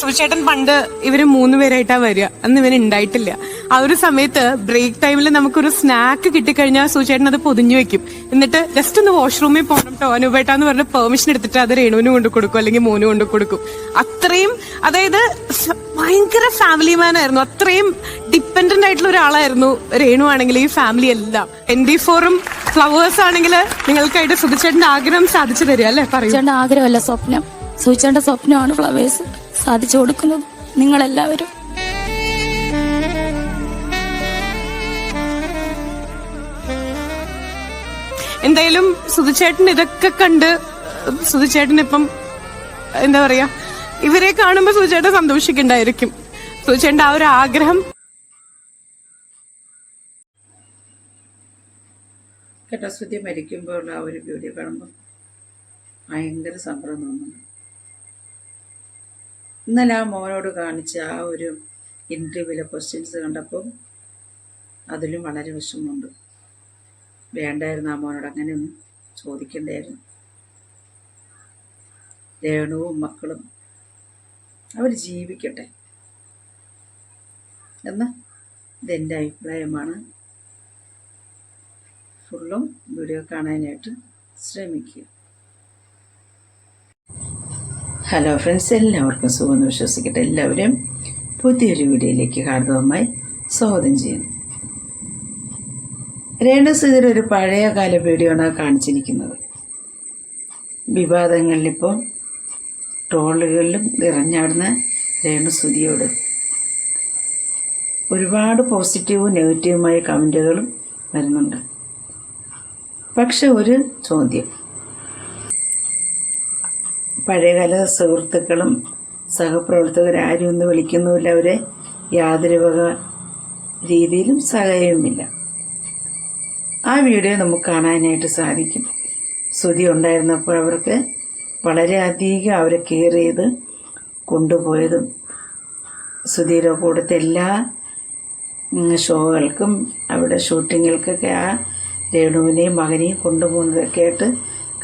സുചേട്ടൻ പണ്ട് ഇവർ മൂന്ന് പേരായിട്ടാ വരിക. അന്ന് ഇവന് ഉണ്ടായിട്ടില്ല ആ ഒരു സമയത്ത് ബ്രേക്ക് ടൈമിൽ നമുക്കൊരു സ്നാക്ക് കിട്ടിക്കഴിഞ്ഞാൽ സുചേട്ടൻ അത് പൊതിഞ്ഞു വെക്കും. എന്നിട്ട് ജസ്റ്റ് ഒന്ന് വാഷ്റൂമിൽ പോകണം കേട്ടോ അനുപേട്ടാന്ന് പറഞ്ഞ് പെർമിഷൻ എടുത്തിട്ട് അത് രേണുവിന് കൊണ്ട് കൊടുക്കും അല്ലെങ്കിൽ മോന് കൊണ്ട് കൊടുക്കും. അത്രയും അതായത് ഭയങ്കര ഫാമിലി മാൻ ആയിരുന്നു. അത്രയും ഡിപ്പെൻഡന്റ് ആയിട്ടുള്ള ഒരാളായിരുന്നു രേണു ആണെങ്കിൽ ഈ ഫാമിലി എല്ലാം. ട്വന്റി ഫോറും ഫ്ലവേഴ്സ് ആണെങ്കിൽ നിങ്ങൾക്കായിട്ട് സുധിച്ചേട്ടന്റെ ആഗ്രഹം സാധിച്ചു തരിക അല്ലേ? പറയൂ. ആഗ്രഹമല്ല സ്വപ്നം. സൂചിച്ചേണ്ട സ്വപ്നമാണ് ഫ്ലവേഴ്സ് സാധിച്ചു കൊടുക്കുന്നത് നിങ്ങളെല്ലാവരും. എന്തായാലും സുധിച്ചേട്ടൻ ഇതൊക്കെ കണ്ട് സുധിച്ചേട്ടൻ ഇപ്പം എന്താ പറയാ ഇവരെ കാണുമ്പോ സുധിച്ചേട്ടൻ സന്തോഷിക്കണ്ടായിരിക്കും. സുധിച്ചേട്ടന്റെ ആ ഒരു ആഗ്രഹം. കേട്ടോ ശ്രുതി മരിക്കുമ്പോൾ ആ ഒരു വീഡിയോ കാണുമ്പോൾ ഭയങ്കര സങ്കടം തോന്നുന്നു. ഇന്നലെ ആ മോനോട് കാണിച്ച ആ ഒരു ഇന്റർവ്യൂവിലെ ക്വസ്റ്റ്യൻസ് കണ്ടപ്പോൾ അതിലും വളരെ വിഷമമുണ്ട്. വേണ്ടായിരുന്നു ആ മോനോട് അങ്ങനെയൊന്നും ചോദിക്കണ്ടായിരുന്നു. രേണുവും മക്കളും അവർ ജീവിക്കട്ടെ എന്ന് ഇതെന്റെ അഭിപ്രായമാണ്. ഫുള്ളും വീഡിയോ കാണാനായിട്ട് ശ്രമിക്കുക. ഹലോ ഫ്രണ്ട്സ് എല്ലാവർക്കും സുഖമെന്ന് വിശ്വസിക്കട്ടെ. എല്ലാവരും പുതിയൊരു വീഡിയോയിലേക്ക് ഹാർദവമായി സ്വാഗതം ചെയ്യുന്നു. രേണുസുതിയുടെ ഒരു പഴയകാല വീഡിയോ ആണ് കാണിച്ചിരിക്കുന്നത്. വിവാദങ്ങളിലിപ്പോൾ ട്രോളുകളിലും നിറഞ്ഞാടുന്ന രേണുസുതിയോട് ഒരുപാട് പോസിറ്റീവും നെഗറ്റീവുമായ കമന്റുകളും വരുന്നുണ്ട്. പക്ഷെ ഒരു ചോദ്യം പഴയകാല സുഹൃത്തുക്കളും സഹപ്രവർത്തകരാരും ഒന്ന് വിളിക്കുന്നുമില്ല. അവരെ യാതൊരു വക രീതിയിലും സഹായവുമില്ല. ആ വീഡിയോ നമുക്ക് കാണാനായിട്ട് സാധിക്കും. ശ്രുതി ഉണ്ടായിരുന്നപ്പോൾ അവർക്ക് വളരെയധികം അവരെ കെയർ ചെയ്ത് കൊണ്ടുപോയതും ശ്രുതിയുടെ കൂടത്തെ എല്ലാ ഷോകൾക്കും അവിടെ ഷൂട്ടിങ്ങുകൾക്കൊക്കെ ആ രേണുവിനെയും മകനെയും കൊണ്ടുപോകുന്നതൊക്കെ ആയിട്ട്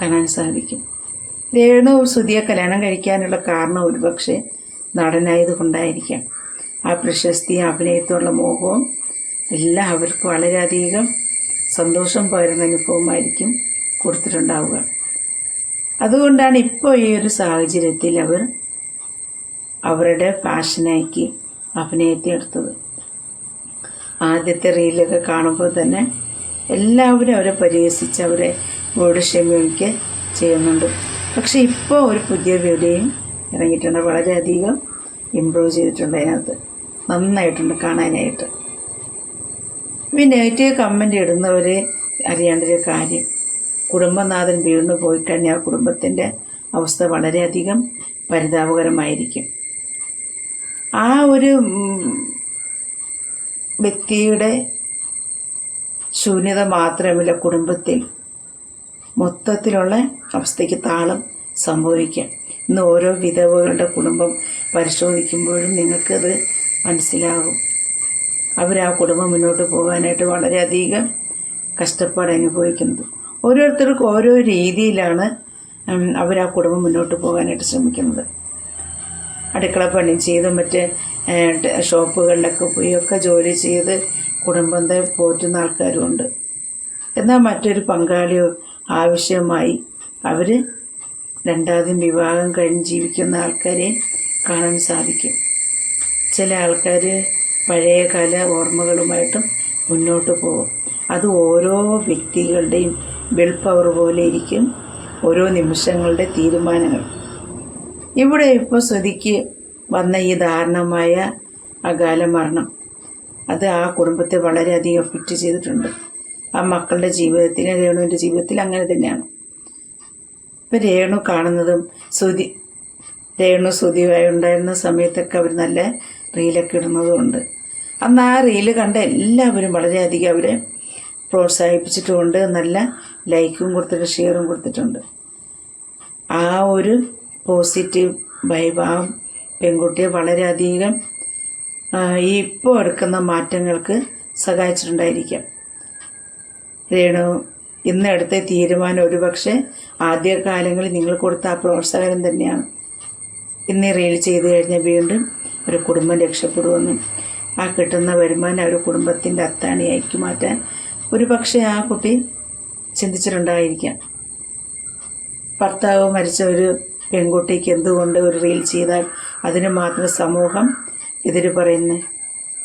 കാണാൻ സാധിക്കും. രേണു സുധിയെ കല്യാണം കഴിക്കാനുള്ള കാരണം ഒരുപക്ഷെ നടനായത് കൊണ്ടായിരിക്കാം ആ പ്രശസ്തി അഭിനയത്തോടുള്ള മോഹവും എല്ലാം അവർക്ക് വളരെയധികം സന്തോഷം പകരുന്ന അനുഭവമായിരിക്കും കൊടുത്തിട്ടുണ്ടാവുക. അതുകൊണ്ടാണ് ഇപ്പോൾ ഈ ഒരു സാഹചര്യത്തിൽ അവർ അവരുടെ ഫാഷനാക്കി അഭിനയത്തെ എടുത്തത്. ആദ്യത്തെ റീലൊക്കെ കാണുമ്പോൾ തന്നെ എല്ലാവരും അവരെ പരിഹസിച്ച് അവരെ ക്ഷമിക്കുക ചെയ്യുന്നുണ്ട്. പക്ഷെ ഇപ്പോൾ ഒരു പുതിയ വീഡിയോയും ഇറങ്ങിയിട്ടുണ്ട് വളരെയധികം ഇമ്പ്രൂവ് ചെയ്തിട്ടുണ്ട് അതിനകത്ത്. നന്നായിട്ടുണ്ട് കാണാനായിട്ട്. ഈ നെഗറ്റീവ് കമന്റ് ഇടുന്നവർ അറിയേണ്ട ഒരു കാര്യം. കുടുംബനാഥൻ വീണു പോയി കഴിഞ്ഞാൽ ആ കുടുംബത്തിന്റെ അവസ്ഥ വളരെയധികം പരിതാപകരമായിരിക്കും. ആ ഒരു വ്യക്തിയുടെ ശൂന്യത മാത്രമല്ല കുടുംബത്തിൽ മൊത്തത്തിലുള്ള അവസ്ഥയ്ക്ക് താളം സംഭവിക്കാം. ഇന്ന് ഓരോ വിധവകളുടെ കുടുംബം പരിശോധിക്കുമ്പോഴും നിങ്ങൾക്കത് മനസ്സിലാകും. അവർ ആ കുടുംബം മുന്നോട്ട് പോകാനായിട്ട് വളരെയധികം കഷ്ടപ്പാട് അനുഭവിക്കുന്നത്. ഓരോരുത്തർക്കും ഓരോ രീതിയിലാണ് അവർ ആ കുടുംബം മുന്നോട്ട് പോകാനായിട്ട് ശ്രമിക്കുന്നത്. അടുക്കള പണി ചെയ്ത് മറ്റ് ഷോപ്പുകളിലൊക്കെ പോയി ഒക്കെ ജോലി ചെയ്ത് കുടുംബത്തെ പോറ്റുന്ന ആൾക്കാരുമുണ്ട് എന്നാൽ മറ്റൊരു പങ്കാളിയോ ആവശ്യമായി. അവർ രണ്ടാമതും വിവാഹം കഴിഞ്ഞ് ജീവിക്കുന്ന ആൾക്കാരെ കാണാൻ സാധിക്കും. ചില ആൾക്കാർ പഴയകാല ഓർമ്മകളുമായിട്ടും മുന്നോട്ട് പോകും. അത് ഓരോ വ്യക്തികളുടെയും വിൽ പവർ പോലെ ഇരിക്കും. ഓരോ നിമിഷങ്ങളുടെ തീരുമാനങ്ങൾ. ഇവിടെ ഇപ്പോൾ ശ്രുതിക്ക് വന്ന ഈ ദാരുണമായ അകാല മരണം അത് ആ കുടുംബത്തെ വളരെയധികം എഫക്റ്റ് ചെയ്തിട്ടുണ്ട്. ആ മക്കളുടെ ജീവിതത്തിന് രേണുവിന്റെ ജീവിതത്തിൽ അങ്ങനെ തന്നെയാണ്. ഇപ്പം രേണു കാണുന്നതും ശ്രുതി രേണു ശ്രുതിയായി ഉണ്ടായിരുന്ന സമയത്തൊക്കെ അവർ നല്ല റീലൊക്കെ ഇടുന്നതുമുണ്ട്. അന്ന് ആ റീൽ കണ്ട എല്ലാവരും വളരെയധികം അവരെ പ്രോത്സാഹിപ്പിച്ചിട്ടുമുണ്ട്. നല്ല ലൈക്കും കൊടുത്തിട്ട് ഷെയറും കൊടുത്തിട്ടുണ്ട്. ആ ഒരു പോസിറ്റീവ് വൈബ് ആ പെൺകുട്ടിയെ വളരെയധികം ഈ ഇപ്പോൾ എടുക്കുന്ന മാറ്റങ്ങൾക്ക് സഹായിച്ചിട്ടുണ്ടായിരിക്കാം. രേണു ഇന്ന് എടുത്ത തീരുമാനം ഒരുപക്ഷെ ആദ്യകാലങ്ങളിൽ നിങ്ങൾ കൊടുത്ത ആ പ്രോത്സാഹനം തന്നെയാണ്. ഇന്ന് റീൽ ചെയ്ത് കഴിഞ്ഞാൽ വീണ്ടും ഒരു കുടുംബം രക്ഷപ്പെടുമെന്നും ആ കിട്ടുന്ന വരുമാനം ഒരു കുടുംബത്തിന്റെ അത്താണിയാക്കി മാറ്റാൻ ഒരു പക്ഷേ ആ കുട്ടി ചിന്തിച്ചിട്ടുണ്ടായിരിക്കാം. ഭർത്താവ് മരിച്ച ഒരു പെൺകുട്ടിക്ക് എന്തുകൊണ്ട് ഒരു റീൽ ചെയ്താൽ അതിന് മാത്രം സമൂഹം എതിര് പറയുന്നത്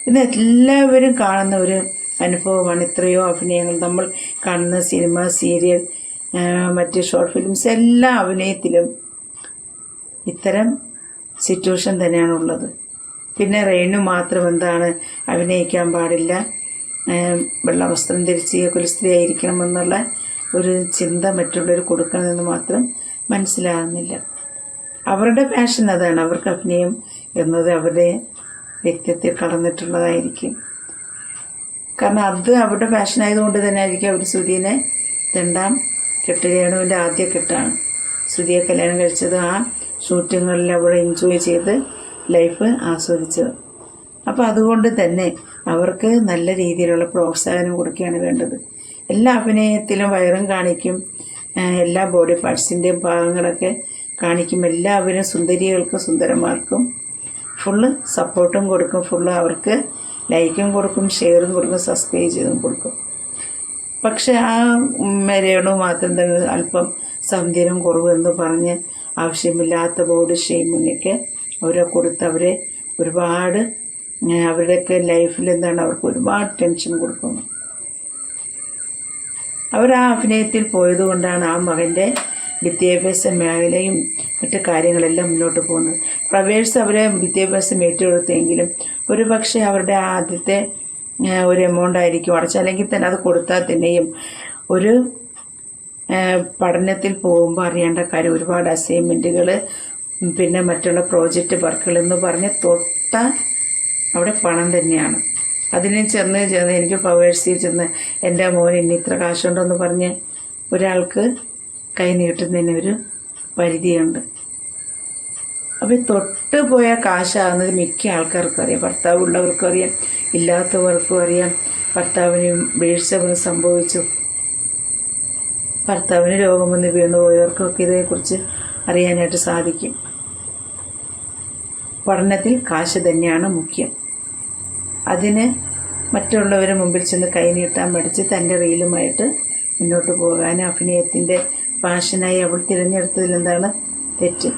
ഇത് എല്ലാവരും കാണുന്ന ഒരു അനുഭവമാണ്. ഇത്രയോ അഭിനയങ്ങൾ. നമ്മൾ കാണുന്ന സിനിമ സീരിയൽ മറ്റ് ഷോർട്ട് ഫിലിംസ് എല്ലാ അഭിനയത്തിലും ഇത്തരം സിറ്റുവേഷൻ തന്നെയാണുള്ളത് പിന്നെ റെയിനു മാത്രം എന്താണ് അഭിനയിക്കാൻ പാടില്ല. വെള്ള വസ്ത്രം ധരിച്ച് കുലസ്ത്രീയായിരിക്കണം എന്നുള്ള ഒരു ചിന്ത മറ്റുള്ളവർ കൊടുക്കണമെന്ന് മാത്രം മനസ്സിലാകുന്നില്ല. അവരുടെ പാഷൻ അതാണ്. അവർക്ക് അഭിനയം എന്നത് അവരുടെ വ്യക്തിത്വത്തിൽ കടന്നിട്ടുള്ളതായിരിക്കും. കാരണം അത് അവരുടെ പാഷൻ ആയതുകൊണ്ട് തന്നെ ആയിരിക്കും അവർ ശ്രുതിനെ രണ്ടാം കെട്ട് രേണുവിന്റെ ആദ്യ കെട്ടാണ്. ശ്രുതിയെ കല്യാണം കഴിച്ചത് ആ ഷൂട്ടിങ്ങുകളിൽ അവൾ എൻജോയ് ചെയ്ത് ലൈഫ് ആസ്വദിച്ചത് അപ്പോൾ അതുകൊണ്ട് തന്നെ അവർക്ക് നല്ല രീതിയിലുള്ള പ്രോത്സാഹനം കൊടുക്കുകയാണ് വേണ്ടത്. എല്ലാ അഭിനയത്തിലും വയറും കാണിക്കും എല്ലാ ബോഡി പാർട്സിന്റെയും ഭാഗങ്ങളൊക്കെ കാണിക്കും എല്ലാവരും സുന്ദരികൾക്കും സുന്ദരന്മാർക്കും ഫുള്ള് സപ്പോർട്ടും കൊടുക്കും ഫുള്ള് അവർക്ക് ലൈക്കും കൊടുക്കും ഷെയറും കൊടുക്കും സബ്സ്ക്രൈബ് ചെയ്തും കൊടുക്കും. പക്ഷേ ആ രേണു മാത്രം തന്നെ അല്പം സൗന്ദര്യം കുറവെന്ന് പറഞ്ഞ് ആവശ്യമില്ലാത്ത ബോഡി ഷെയ്മിനൊക്കെ അവരെ കൊടുത്ത് അവരെ ഒരുപാട് അവരുടെയൊക്കെ ലൈഫിൽ എന്താണ് അവർക്ക് ഒരുപാട് ടെൻഷൻ കൊടുക്കുന്നു. അവർ ആ അഭിനയത്തിൽ പോയതുകൊണ്ടാണ് ആ മകന്റെ വിദ്യാഭ്യാസ മേഖലയും മറ്റു കാര്യങ്ങളെല്ലാം മുന്നോട്ട് പോകുന്നത് പ്രവേഴ്സ് അവരെ വിദ്യാഭ്യാസം ഏറ്റെടുത്തെങ്കിലും ഒരു പക്ഷേ അവരുടെ ആദ്യത്തെ ഒരു എമൗണ്ട് ആയിരിക്കും. അടച്ച അല്ലെങ്കിൽ തന്നെ അത് കൊടുത്താൽ തന്നെയും ഒരു പഠനത്തിൽ പോകുമ്പോൾ അറിയേണ്ട കാര്യം ഒരുപാട് അസൈൻമെന്റുകൾ പിന്നെ മറ്റുള്ള പ്രോജക്റ്റ് വർക്കുകൾ എന്ന് പറഞ്ഞ് തൊട്ട അവിടെ പണം തന്നെയാണ്. അതിനെ ചെന്ന് ചെന്ന് എനിക്ക് പവേഴ്സിൽ ചെന്ന് എന്റെ മോൻ ഇനി ഇത്ര കാശുണ്ടെന്ന് പറഞ്ഞ് ഒരാൾക്ക് കൈ നീട്ടുന്നതിന് ഒരു പരിധിയുണ്ട് അപ്പോൾ തൊട്ട് പോയ കാശാകുന്നത് മിക്ക ആൾക്കാർക്കും അറിയാം. ഭർത്താവ് ഉള്ളവർക്കും അറിയാം. ഇല്ലാത്തവർക്കും അറിയാം. ഭർത്താവിന് വീഴ്ച സംഭവിച്ചു. ഭർത്താവിന് രോഗം വന്ന് വീണുപോയവർക്കൊക്കെ ഇതേക്കുറിച്ച് അറിയാനായിട്ട് സാധിക്കും. പഠനത്തിൽ കാശ് തന്നെയാണ് മുഖ്യം. അതിന് മറ്റുള്ളവരെ മുമ്പിൽ ചെന്ന് കൈനീട്ടാൻ പഠിച്ച് തന്റെ റീലുമായിട്ട് മുന്നോട്ട് പോകാൻ അഭിനയത്തിന്റെ പാഷനായി അവൾ തിരഞ്ഞെടുത്തതിൽ എന്താണ് തെറ്റ്?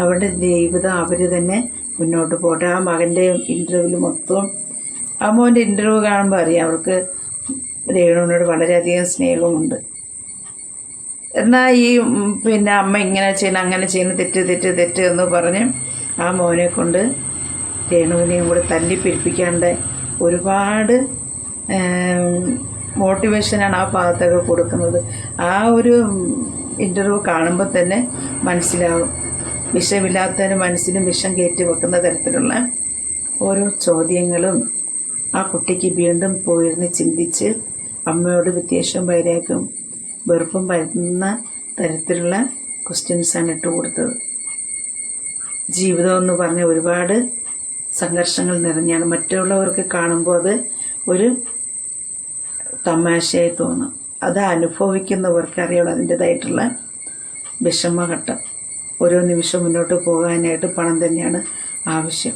അവളുടെ ജീവിതം അവർ തന്നെ മുന്നോട്ട് പോട്ടെ. ആ മകന്റെ ഇന്റർവ്യൂവിൽ മൊത്തം ആ മോന്റെ ഇന്റർവ്യൂ കാണുമ്പോൾ അറിയാം അവൾക്ക് രേണുവിനോട് വളരെയധികം സ്നേഹമുണ്ട്. എന്നാൽ ഈ പിന്നെ അമ്മ ഇങ്ങനെ ചെയ്യണം അങ്ങനെ ചെയ്യണം തെറ്റ് തെറ്റ് തെറ്റ് എന്ന് പറഞ്ഞ് ആ മോനെ കൊണ്ട് രേണുവിനെയും കൂടെ തല്ലിപ്പിരിപ്പിക്കാണ്ട് ഒരുപാട് മോട്ടിവേഷനാണ് ആ ഭാഗത്തൊക്കെ കൊടുക്കുന്നത്. ആ ഒരു ഇന്റർവ്യൂ കാണുമ്പോൾ തന്നെ മനസ്സിലാവും. വിഷമില്ലാത്തതിന് മനസ്സിനും വിഷം കയറ്റി വെക്കുന്ന തരത്തിലുള്ള ഓരോ ചോദ്യങ്ങളും ആ കുട്ടിക്ക് വീണ്ടും പോയിരുന്ന് ചിന്തിച്ച് അമ്മയോട് വിദ്വേഷവും വൈരാഗ്യവും വെറുപ്പും വരുന്ന തരത്തിലുള്ള ക്വസ്റ്റ്യൻസാണ് ഇട്ട് കൊടുത്തത്. ജീവിതം എന്ന് പറഞ്ഞ ഒരുപാട് സംഘർഷങ്ങൾ നിറഞ്ഞാണ്. മറ്റുള്ളവർക്ക് കാണുമ്പോൾ അത് ഒരു തമാശയായി തോന്നും. അത് അനുഭവിക്കുന്നവർക്ക് അറിയുള്ളൂ അതിന്റെതായിട്ടുള്ള വിഷമഘട്ടം. ഓരോ നിമിഷം മുന്നോട്ട് പോകാനായിട്ട് പണം തന്നെയാണ് ആവശ്യം.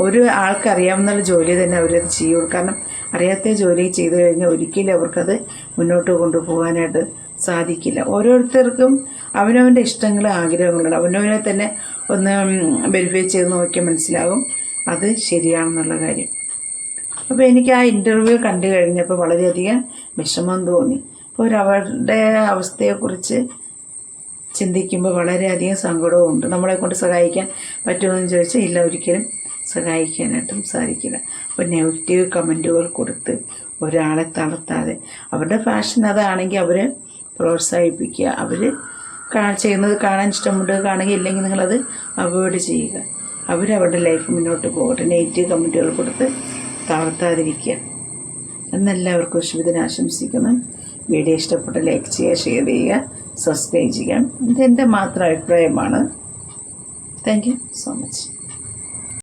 ഒരു ആൾക്കറിയാവുന്ന ജോലി തന്നെ അവരത് ചെയ്യുള്ളൂ. കാരണം അറിയാത്ത ജോലി ചെയ്തു കഴിഞ്ഞാൽ ഒരിക്കലും അവർക്കത് മുന്നോട്ട് കൊണ്ടുപോകാനായിട്ട് സാധിക്കില്ല. ഓരോരുത്തർക്കും അവനവന്റെ ഇഷ്ടങ്ങളും ആഗ്രഹങ്ങളുണ്ട്. അവനവനെ തന്നെ ഒന്ന് വെരിഫൈ ചെയ്ത് നോക്കിയാൽ മനസ്സിലാകും. അത് ശരിയാണെന്നുള്ള കാര്യം. അപ്പോൾ എനിക്ക് ആ ഇന്റർവ്യൂ കണ്ടു കഴിഞ്ഞപ്പോൾ വളരെയധികം വിഷമം തോന്നി. അപ്പോൾ അവരുടെ അവസ്ഥയെക്കുറിച്ച് ചിന്തിക്കുമ്പോൾ വളരെയധികം സങ്കടവും ഉണ്ട് നമ്മളെ കൊണ്ട് സഹായിക്കാൻ പറ്റുമെന്ന് ചോദിച്ചാൽ ഇല്ല ഒരിക്കലും സഹായിക്കാനായിട്ടും സാധിക്കില്ല അപ്പോൾ നെഗറ്റീവ് കമന്റുകൾ കൊടുത്ത് ഒരാളെ തളർത്താതെ അവരുടെ ഫാഷൻ അതാണെങ്കിൽ അവരെ പ്രോത്സാഹിപ്പിക്കുക. അവർ ചെയ്യുന്നത് കാണാൻ ഇഷ്ടമുണ്ട് കാണുകയും ഇല്ലെങ്കിൽ നിങ്ങളത് അവോയ്ഡ് ചെയ്യുക. അവരവരുടെ ലൈഫ് മുന്നോട്ട് പോകട്ടെ. നെഗറ്റീവ് കമന്റുകൾ കൊടുത്ത് തളർത്താതിരിക്കുക എന്നെല്ലാവർക്കും ശുഭദിനം ആശംസിക്കുന്നു. വീഡിയോ ഇഷ്ടപ്പെട്ട ലൈക്ക് ചെയ്യുക ഷെയർ ചെയ്യുക സബ്സ്ക്രൈബ് ചെയ്യുക. ഇതെന്റെ മാത്രം അഭിപ്രായമാണ്. Thank you so much